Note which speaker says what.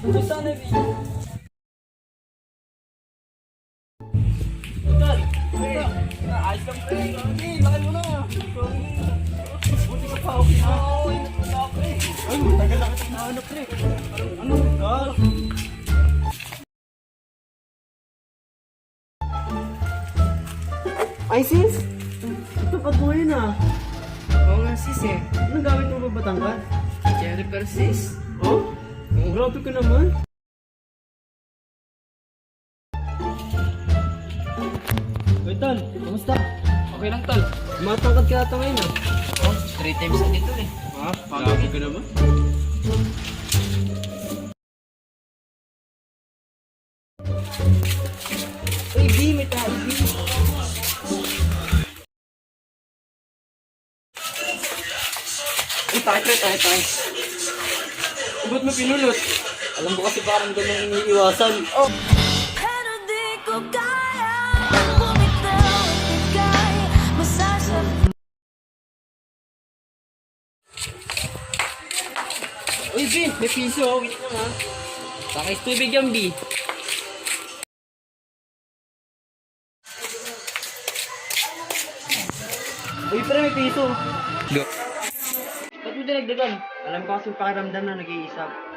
Speaker 1: Gusto na, B. Tol, pre. Ayos lang, pre. Hindi, bakit mo na? Buti ka pa, okay na. Oo, ingat mo na, pre. Ay, tagal na kita na pre. Ano? Ah.
Speaker 2: Ay, sis?
Speaker 1: Oo nga, sis eh.
Speaker 2: Anong gamit mo ba Batangas?
Speaker 1: Jennifer, sis.
Speaker 2: Oh? Grabe ka naman. Uy, Tol, kamusta?
Speaker 1: Okay lang, tol.
Speaker 2: Matangkad ka ata ngayon ah.
Speaker 1: Oh, three times na dito eh.
Speaker 2: Ha? Grabe ka naman.
Speaker 1: Uy, B, may tayo, B. Uy, tayo, tayo, tayo.
Speaker 2: Ba't mo pinulot?
Speaker 1: Alam ko kasi parang ganun iniiwasan. Oh!
Speaker 3: Pero di ko kaya Bumitaw at ika'y masasaktan
Speaker 1: Uy, B, may piso. oh. Wait lang ha. Takis tubig yan, B. Uy, pre, may piso.
Speaker 2: Go.
Speaker 1: Dinagdagan?
Speaker 2: Alam ko kasi pakiramdam na nag-iisa.